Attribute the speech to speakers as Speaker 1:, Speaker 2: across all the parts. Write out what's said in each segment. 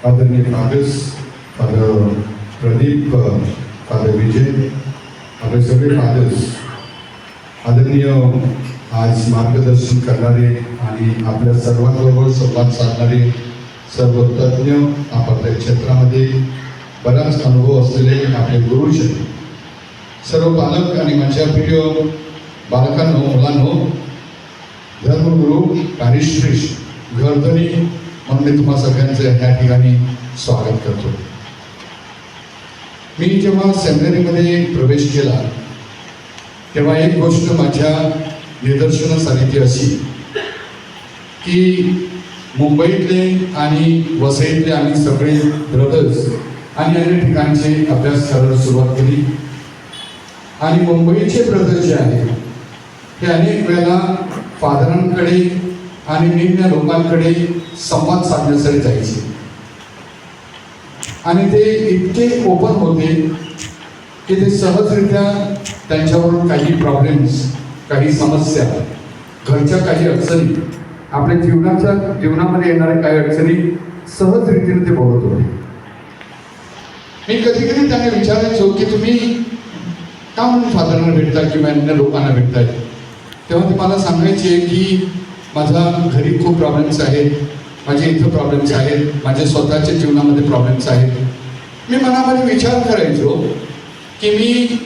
Speaker 1: आदरणीय fathers father Pradeep father Vijay आपले सगळे फादर्स आदरणीय आज मार्गदर्शन करणारे आणि आपल्या सर्वांबरोबर संवाद साधणारे सर्व तज्ज्ञ आपापल्या क्षेत्रामध्ये बराच अनुभव असलेले आपले गुरुजन सर्व पालक आणि माझ्या प्रिय बालकांनो मुलांनो धर्मगुरू कार्यश्रेष्ठ घरधनी म्हणून मी तुम्हा सगळ्यांचं ह्या ठिकाणी स्वागत करतो. मी जेव्हा सेमिनरीमध्ये प्रवेश केला तेव्हा एक गोष्ट माझ्या निदर्शनास आली ती अशी की मुंबईतले आणि वसईतले आम्ही सगळे ब्रदर्स आणि अनेक ठिकाणचे अभ्यास करायला सुरुवात केली. आणि मुंबईचे ब्रदर्स जे आहेत ते अनेक वेळेला फादरांकडे आणि निम्न लोकांकडे संवाद साधण्यासाठी जायचे. आणि ते इतके ओपन होते की ते सहजरित्या त्यांच्यावरून काही प्रॉब्लेम्स काही समस्या घरच्या काही अडचणी आपल्या जीवनाच्या जीवनामध्ये येणाऱ्या काही अडचणी सहज रीतीने ते बोलत होते. मी कधी कधी त्यांना विचारायचो की तुम्ही का म्हणून फादरांना भेटता किंवा अन्य लोकांना भेटताय? तेव्हा ते मला सांगायचे की माझा घरी खूप प्रॉब्लेम्स आहेत. माझे इथं प्रॉब्लेम्स आहेत. माझ्या स्वतःच्या जीवनामध्ये प्रॉब्लेम्स आहेत. मी मनामध्ये विचार करायचो की मी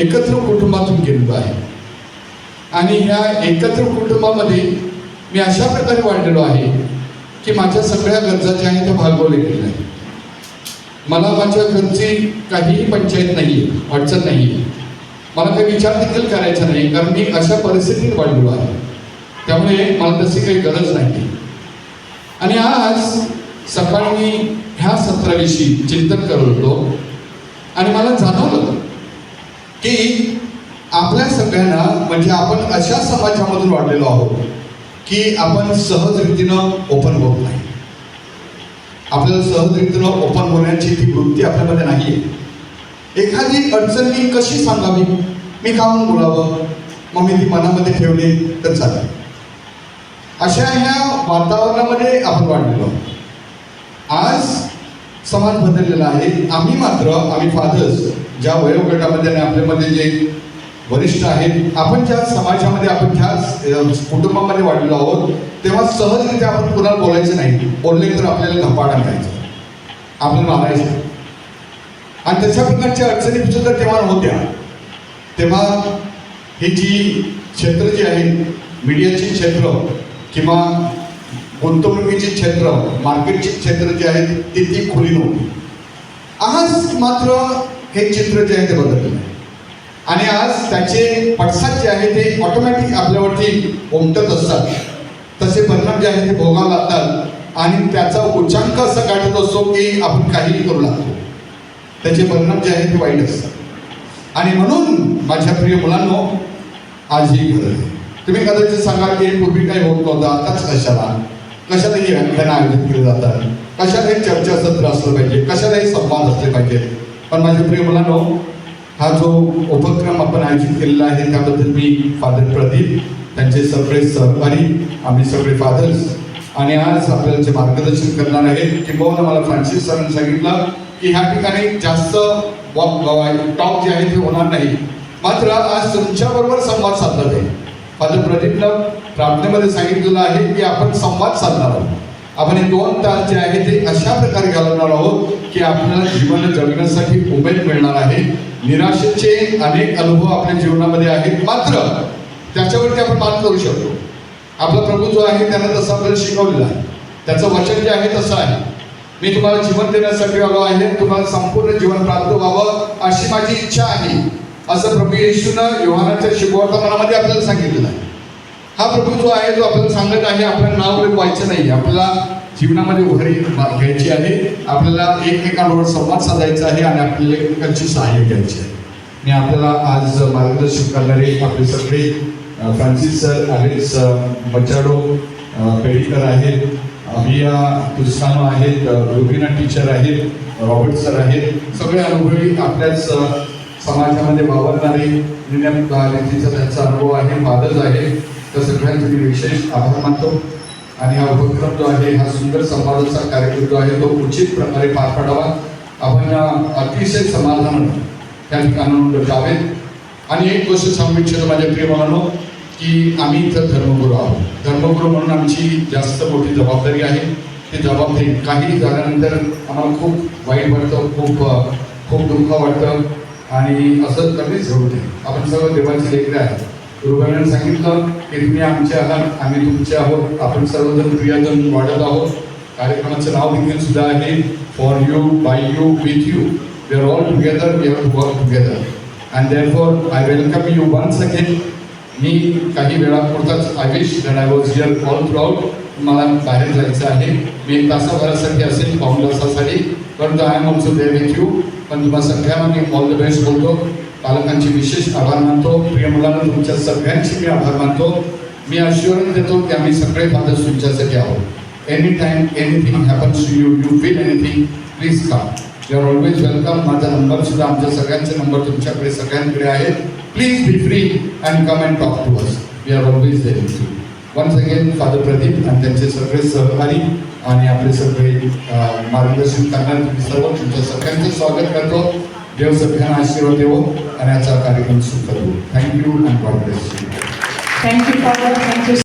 Speaker 1: एकत्र कुटुंबातून गेलेलो आहे. आणि ह्या एकत्र कुटुंबामध्ये मी अशा प्रकारे वाढलेलो आहे की माझ्या सगळ्या गरजा ज्या आहेत त्या भागवल्या गेलेल्या आहेत. मला माझ्या घरची काहीही पंचायत नाही आहे अडचण नाही आहे मला काही विचार देखील करायचा नाही कारण मी अशा परिस्थितीत वाढलेलो आहे. त्यामुळे मला तशी काही गरज नाही. आणि आज सकाळी मी ह्या सत्राविषयी चिंतन करत होतो. आणि मला जाणवलं की आपल्या सगळ्यांना म्हणजे आपण अशा समाजामधून वाढलेलो आहोत की आपण सहज रीतीनं ओपन होत नाही. आपल्याला सहज रीतीनं ओपन होण्याची ती वृत्ती आपल्यामध्ये नाही आहे एखादी अडचण मी कशी सांगावी? मी का म्हणून बोलावं? मग मी ती मनामध्ये ठेवली तर चालेल. अशा ह्या वातावरणामध्ये आपण वाढलेलो. आहोत. आज समाज बदललेला आहे. आम्ही मात्र आम्ही फादर्स ज्या वयोगटामध्ये आणि आपल्यामध्ये जे वरिष्ठ आहेत आपण ज्या समाजामध्ये आपण ज्या कुटुंबामध्ये वाढलेलो आहोत तेव्हा सहजरित्या आपण कुणाला बोलायचं नाही. बोलले तर आपल्याला धपाट आणायचं आपल्याला मारायचं आणि तशा प्रकारच्या अडचणी सुद्धा तेव्हा होत्या तेव्हा हे जी क्षेत्र जी आहे मीडियाची क्षेत्र किंवा गुंतवणुकीची क्षेत्र मार्केटची क्षेत्र जे आहेत ते ती खुली नव्हती. आज मात्र हे चित्र जे आहे ते बदललं आहे आणि आज त्याचे पडसाद जे आहे ते ऑटोमॅटिक आपल्यावरती उमटत असतात. तसे परिणाम जे आहे ते भोगावं लागतात आणि त्याचा उच्चांक असं गाठत असतो की आपण काहीही करू लागतो. त्याचे परिणाम जे आहे ते वाईट असतात. आणि म्हणून माझ्या प्रिय मुलांनो आज ही गरज आहे तुम्ही कदाचित सांगाल की पूर्वी काही होत नव्हता आताच कशाला? कशालाही व्याख्यानं आयोजित केली जातात कशालाही चर्चासत्र असलं पाहिजे कशालाही संवाद असले पाहिजे. पण माझे प्रिय मुलांनो हा जो उपक्रम आपण आयोजित केलेला आहे त्याबद्दल मी फादर प्रदीप त्यांचे सगळे सहकारी आम्ही सगळे फादर्स आणि आज आपल्याला जे मार्गदर्शन करणार आहेत किंबहुना मला फ्रान्सिस सरांनी सांगितलं की ह्या ठिकाणी जास्त टॉक जे आहे ते होणार नाही. मात्र आज तुमच्याबरोबर संवाद साधला जाईल. फादर प्रदीपनं प्रार्थनेमध्ये सांगितलेलं आहे की आपण संवाद साधणार आहोत. आपण हे दोन तास जे आहे ते अशा प्रकारे घालवणार आहोत की आपल्याला जीवन जगण्यासाठी उमेद मिळणार आहे. निराशेचे अनेक अनुभव आपल्या जीवनामध्ये आहेत. मात्र त्याच्यावरती आपण मात करू शकतो. आपला प्रभू जो आहे त्यानं तसं आपल्याला शिकवलेलं आहे. त्याचं वचन जे आहे तसं आहे. मी तुम्हाला जीवन देण्यासाठी आलो आहे. तुम्हाला संपूर्ण जीवन प्राप्त व्हावं अशी माझी इच्छा आहे. असं प्रभू येशूनं योहानाच्या शिकवतानामध्ये आपल्याला सांगितलेलं आहे हा प्रभू जो आहे जो आपल्याला सांगत आहे आपल्याला नाव व्हायचं नाही. आपल्याला जीवनामध्ये उभारी घ्यायची आहे. आपल्याला एकमेकांबरोबर संवाद साधायचा आहे आणि आपल्याला एकमेकांची सहाय्य घ्यायची आहे. मी आपल्याला आज मार्गदर्शन करणारे आपले सगळे फ्रान्सिस सर अलेक्स बचाडो पेडीकर आहेत अभिया तुस्कानो आहेत रुबिना टीचर आहेत रॉबर्ट सर आहेत. सगळे अनुभवी आपल्याच समाजामध्ये वावरणारे निर्णय रीतीचा त्यांचा अनुभव आहे फादर्स आहे तर सगळ्यांचे मी विशेष आभार मानतो. आणि हा उपक्रम जो आहे हा सुंदर संवादाचा कार्यक्रम जो आहे तो उचित प्रकारे पार पाडावा. आपण अतिशय समाधान त्या ठिकाणाहून जावेत. आणि एक गोष्ट सांगू इच्छितो माझ्या प्रिय मानो की आम्ही इथं धर्मगुरू आहोत. धर्मगुरू म्हणून आमची जास्त मोठी जबाबदारी आहे. ती जबाबदारी काही झाल्यानंतर आम्हाला खूप वाईट वाटतं खूप खूप दुःख वाटतं. आणि असं कधीच होऊ नये आपण सगळं देवाचे लेकरे आहे. गुरुबाईंनी सांगितलं की तुम्ही आमचे आहात आम्ही तुमचे आहोत. आपण सर्वजण प्रियजन वाढत आहोत. कार्यक्रमाचं नाव देखील सुद्धा आहे for you by you with you we are all together we are to work together and therefore I welcome you once again मी काही वेळापुरताच I wish that I was here all throughout मला बाहेर जायचं आहे. मी एक तासाभरासाठी असेल पाऊण तासासाठी. परंतु I am also there with you पण तुम्हा सगळ्यांना मी ऑल द बेस्ट बोलतो. पालकांचे विशेष आभार मानतो. प्रिय मुलांना तुमच्या सगळ्यांचे मी आभार मानतो. मी अश्युरन्स देतो की आम्ही सगळे फादर्स तुमच्यासाठी आहोत. Any time anything happens to you you feel anything please का यू आर ऑलवेज वेलकम माझा नंबर सुद्धा आमच्या सगळ्यांचे नंबर तुमच्याकडे सगळ्यांकडे आहे. Please be free and come and talk to us we are always there you once again father Pradeep आणि त्यांचे सगळे सहकारी आणि आपले सगळे मार्गदर्शन करणारे तुम्ही सर्व. तुमच्या सगळ्यांचं स्वागत करतो. देव सगळ्यांना आशीर्वाद देवो आणि आजचा कार्यक्रम सुरू करतो thank you and God bless you
Speaker 2: thank you you,